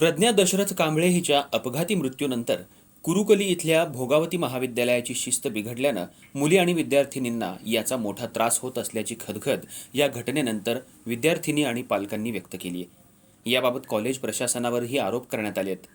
प्रज्ञा दशरथ कांबळे हिच्या अपघाती मृत्यूनंतर कुरुकली इथल्या भोगावती महाविद्यालयाची शिस्त बिघडल्यानं मुली आणि विद्यार्थिनींना याचा मोठा त्रास होत असल्याची खदखद या घटनेनंतर विद्यार्थिनी आणि पालकांनी व्यक्त केली आहे याबाबत कॉलेज प्रशासनावरही आरोप करण्यात आले आहेत.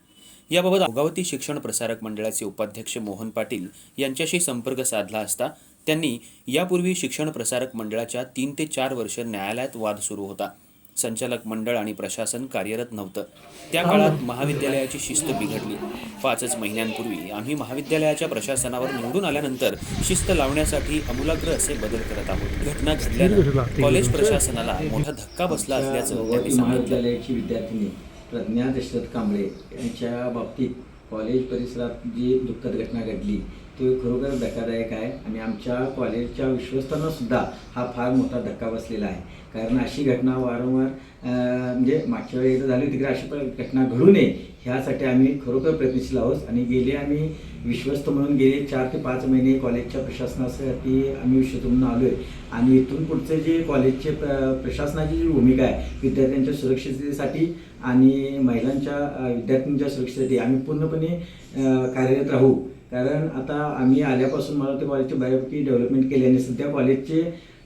याबाबत भोगावती शिक्षण प्रसारक मंडळाचे उपाध्यक्ष मोहन पाटील यांच्याशी संपर्क साधला असता त्यांनी यापूर्वी शिक्षण प्रसारक मंडळाच्या तीन ते चार वर्ष न्यायालयात वाद सुरू होता. संचालक मंडळ आणि प्रशासन कार्यरत नव्हतं. त्या काळात महाविद्यालयाची शिस्त बिघडली. पाचच महिन्यांपूर्वी आम्ही महाविद्यालयाच्या प्रशासनावर निवडून आल्यानंतर शिस्त लावण्यासाठी अमूलाग्र असे बदल करत आहोत. घटना घडल्यानं कॉलेज प्रशासनाला मोठा धक्का बसला असल्याचं त्यांनी महाविद्यालयाची विद्यार्थिनी प्रज्ञा दशरथ कांबळे यांच्या बाबतीत कॉलेज परिसरात जी दुःखद घटना घडली ते खरोखर धक्कादायक आहे आणि आमच्या कॉलेजच्या विश्वस्तांना सुद्धा हा फार मोठा धक्का बसलेला आहे. कारण अशी घटना वारंवार म्हणजे मागच्या वेळी एकदा झाली होती की अशी पण घटना घडू नये ह्यासाठी आम्ही खरोखर प्रयत्नशील आहोत. आणि गेले आम्ही विश्वस्त म्हणून गेले चार ते पाच महिने कॉलेजच्या प्रशासनासाठी आम्ही विश्वस्त म्हणून आलो आहे आणि इथून पुढचे जे कॉलेजचे प्र प्रशासनाची जी भूमिका आहे विद्यार्थ्यांच्या सुरक्षिततेसाठी आणि महिलांच्या विद्यार्थ्यांच्या सुरक्षिततेसाठी आम्ही पूर्णपणे कार्यरत राहू. कारण आता आम्ही आल्यापासून मला ते कॉलेजचे बऱ्यापैकी डेव्हलपमेंट केले आणि सध्या कॉलेजचे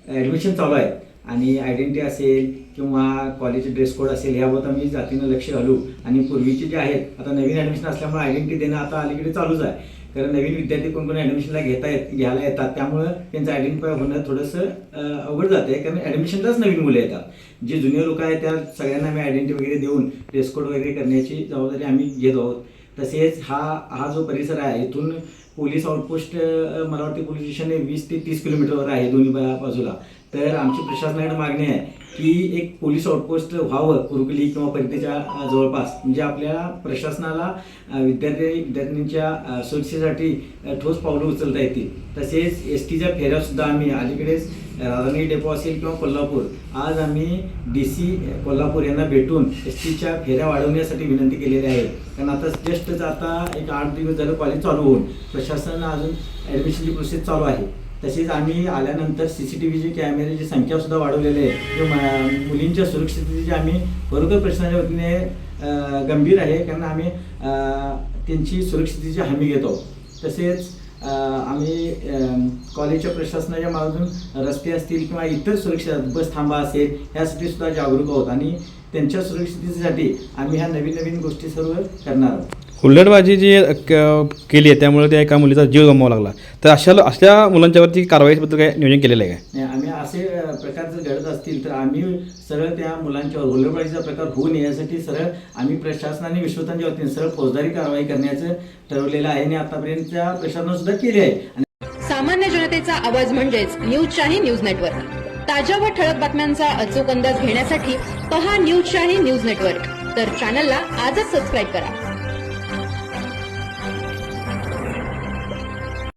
ॲडमिशन चालू आहे. आणि आयडेंटिटी असेल किंवा कॉलेजचे ड्रेस कोड असेल याबाबत आम्ही जातीनं लक्ष घालू. आणि पूर्वीचे जे आहेत आता नवीन ॲडमिशन असल्यामुळे आयडेंटिटी देणं आता अलीकडे चालूच आहे. कारण नवीन विद्यार्थी कोण कोण ॲडमिशनला घेता येत घ्यायला येतात. त्यामुळं त्यांचं आयडेंटिफाय होणं थोडंसं अवघड जाते कारण ॲडमिशनलाच नवीन मुलं येतात. जे जुने लोक आहेत त्या सगळ्यांना आम्ही आयडेंटिटी वगैरे देऊन ड्रेस कोड वगैरे करण्याची जबाबदारी आम्ही घेत आहोत. तसेच हा हा जो परिसर आहे इथून पोलीस आउटपोस्ट मला वाटते पोलीस स्टेशन हे वीस ते तीस किलोमीटरवर आहे दोन्ही बाजूला. तर आमची प्रशासनाकडे मागणी आहे की एक पोलीस आउटपोस्ट व्हावं कुरुकली किंवा परिधीच्या जवळपास. म्हणजे आपल्या प्रशासनाला विद्यार्थी विद्यार्थिनींच्या सुरक्षेसाठी ठोस पावलं उचलता येतील. तसेच एस टीच्या फेऱ्यासुद्धा आम्ही अलीकडेच राधानगरी डेपो असेल किंवा कोल्हापूर आज आम्ही डी सी कोल्हापूर यांना भेटून एस टीच्या फेऱ्या वाढवण्यासाठी विनंती केलेली आहे. कारण आता जस्टच आता एक आठ दिवस झालं कॉलेज चालू होऊन. प्रशासन अजून ॲडमिशनची प्रोसेस चालू आहे. तसेच आम्ही आल्यानंतर सी सी टी व्हीची कॅमेऱ्याची संख्या सुद्धा वाढवलेली आहे. जो मुलींच्या सुरक्षिततेची आम्ही बरोबर प्रश्नाच्या वतीने गंभीर आहे. कारण आम्ही त्यांची सुरक्षिततेची हमी घेतो तसेच आम्ही कॉलेजच्या प्रशासनाच्या माध्यमातून रस्ते असतील किंवा इतर सुरक्षा बस थांबा असेल यासाठी सुद्धा जागरूक आहोत. आणि त्यांच्या सुरक्षिततेसाठी आम्ही ह्या नवीन नवीन गोष्टी सर्व करणार आहोत. हुल्लडबाजी जी क- केली आहे त्यामुळे त्या एका मुलीचा जीव गमवावा लागला. तर अशा अशा मुलांच्यावरती कारवाईबद्दल काय नियोजन केलेलं आहे काय? नाही, आम्ही असे प्रकार जर घडत असतील तर आम्ही सरळ त्या मुलांच्यावर हुल्लडबाजीचा प्रकार होऊ नये यासाठी सरळ आम्ही प्रशासनाने विश्वतांच्या वतीने सरळ फौजदारी कारवाई करण्याचं ठरवलेलं आहे. आणि आतापर्यंतच्या प्रशासनानं सुद्धा केली आहे. आणि सामान्य जनतेचा आवाज म्हणजेच न्यूज शाही न्यूज नेटवर्क. ताज्या व ठळक बातम्यांचा अचूक अंदाज घेण्यासाठी पहा न्यूज शाही न्यूज नेटवर्क. तर चॅनलला आजच सबस्क्राईब करा.